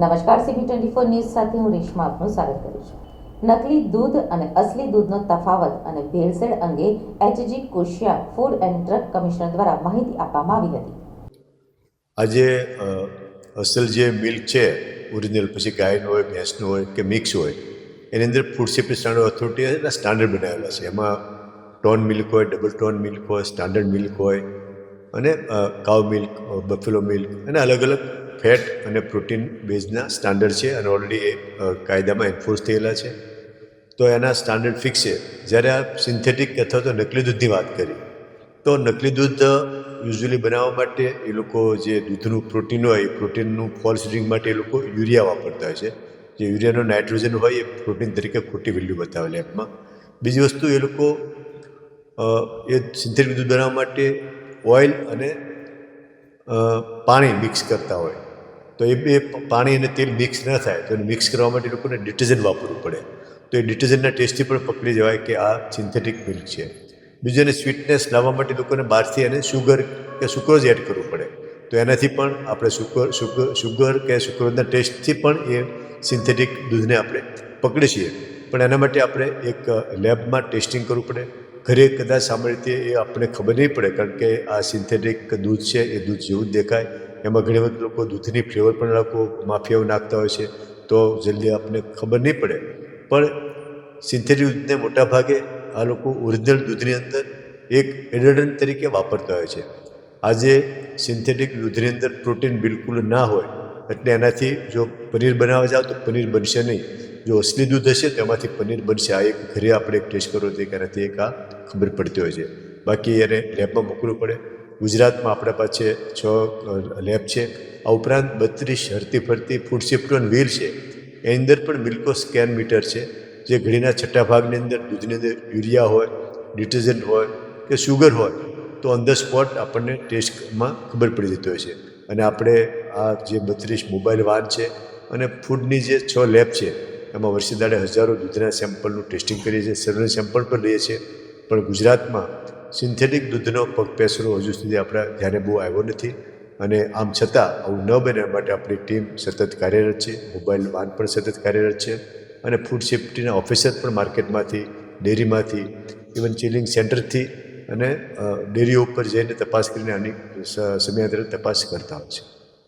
નમસ્કાર CB twenty four news સાથે હું રેશમા આપનું સ્વાગત કરું છું. નકલી દૂધ અને અસલી દૂધનો તફાવત અને ભેળસેળ અંગે HG Koshiya food and drug commissioner દ્વારા માહિતી આપવામાં આવી હતી. આજે અસલ જે મિલ્ક છે, ઓરિજિનલ પછી ગાયનું હોય, ભેંસનું હોય કે મિક્સ હોય, એની અંદર food safety standard authority standard બનાવેલા છે. એમાં ટોન મિલ્ક હોય ડબલ ટોન મિલ્ક હોય સ્ટાન્ડર્ડ મિલ્ક હોય, અને કાવ મિલ્ક બફેલો મિલ્ક અને અલગ અલગ ફેટ અને પ્રોટીન બેઝના સ્ટાન્ડર્ડ છે અને ઓલરેડી એ કાયદામાં એન્ફોર્સ થયેલા છે. તો એના સ્ટાન્ડર્ડ ફિક્સ છે. જ્યારે આ સિન્થેટિક અથવા તો નકલી દૂધની વાત કરી તો નકલી દૂધ યુઝ્યુઅલી બનાવવા માટે એ લોકો જે દૂધનું પ્રોટીન હોય, એ પ્રોટીનનું ફોલ્સ ડ્રિંક માટે એ લોકો યુરિયા વાપરતા હોય છે. જે યુરિયાનો નાઇટ્રોજન હોય, એ પ્રોટીન તરીકે ખોટી વેલ્યુ બતાવે લેબમાં બીજી વસ્તુ એ લોકો એ સિન્થેટિક દૂધ બનાવવા માટે ઓઇલ અને પાણી મિક્સ કરતા હોય. તો એ બે પાણી અને તેલ મિક્સ ન થાય, તો એને મિક્સ કરવા માટે લોકોને ડિટર્જન્ટ વાપરવું પડે. તો એ ડિટર્જન્ટના ટેસ્ટથી પણ પકડી જવાય કે આ સિન્થેટિક મિલ્ક છે. બીજું એને સ્વીટનેસ લાવવા માટે લોકોને બહારથી એને શુગર કે સુક્રોઝ એડ કરવું પડે. તો એનાથી પણ આપણે સુગર સુગર શુગર કે સુક્રોઝના ટેસ્ટથી પણ એ સિન્થેટિક દૂધને આપણે પકડી છીએ. પણ એના માટે આપણે એક લેબમાં ટેસ્ટિંગ કરવું પડે. ઘરે કદાચ સામાન્ય રીતે એ આપણને ખબર નહીં પડે, કારણ કે આ સિન્થેટિક દૂધ છે, એ દૂધ જેવું જ દેખાય. એમાં ઘણી વખત લોકો દૂધની ફ્લેવર પણ લોકો માફિયાઓ નાખતા હોય છે, તો જલ્દી આપણને ખબર નહીં પડે. પણ સિન્થેટિક દૂધને મોટા ભાગે આ લોકો ઓરિજિનલ દૂધની અંદર એક એડલ્ટન્ટ તરીકે વાપરતા હોય છે. આજે સિન્થેટિક દૂધની અંદર પ્રોટીન બિલકુલ ના હોય, એટલે એનાથી જો પનીર બનાવવા જાઓ તો પનીર બનશે નહીં. જો અસલી દૂધ હશે તો એમાંથી પનીર બનશે. આ એક ઘરે આપણે એક ટેસ્ટ કરવો તો એનાથી એક આ ખબર પડતી હોય છે. બાકી એને લેબમાં મોકલવું પડે. ગુજરાતમાં આપણા પાસે છ લેબ છે. આ ઉપરાંત બત્રીસ હરતી ફરતી ફૂડ સેફ્ટોન વ્હીલ છે. એની અંદર પણ મિલ્કો સ્કેન મીટર છે, જે ઘડીના છઠ્ઠા ભાગની અંદર દૂધની અંદર યુરિયા હોય ડિટર્જન્ટ હોય કે શુગર હોય, તો ઓન ધ સ્પોટ આપણને ટેસ્ટમાં ખબર પડી જતી હોય છે. અને આપણે આ જે બત્રીસ મોબાઈલ વાન છે અને ફૂડની જે છ લેબ છે, એમાં વર્ષે દાડે હજારો દૂધના સેમ્પલનું ટેસ્ટિંગ કરીએ છીએ સર્વે સેમ્પલ પણ લઈએ છીએ. પણ ગુજરાતમાં સિન્થેટિક દૂધનો પગ પેસરો હજુ સુધી આપણા ધ્યાને બહુ આવ્યો નથી. અને આમ છતાં આવું ન બને માટે આપણી ટીમ સતત કાર્યરત છે. મોબાઈલ વાન પણ સતત કાર્યરત છે. અને ફૂડ સેફ્ટીના ઓફિસર પણ માર્કેટમાંથી, ડેરીમાંથી, ઇવન ચિલિંગ સેન્ટરથી અને ડેરીઓ ઉપર જઈને તપાસ કરીને આની સમયાંતરે તપાસ કરતા હોય છે.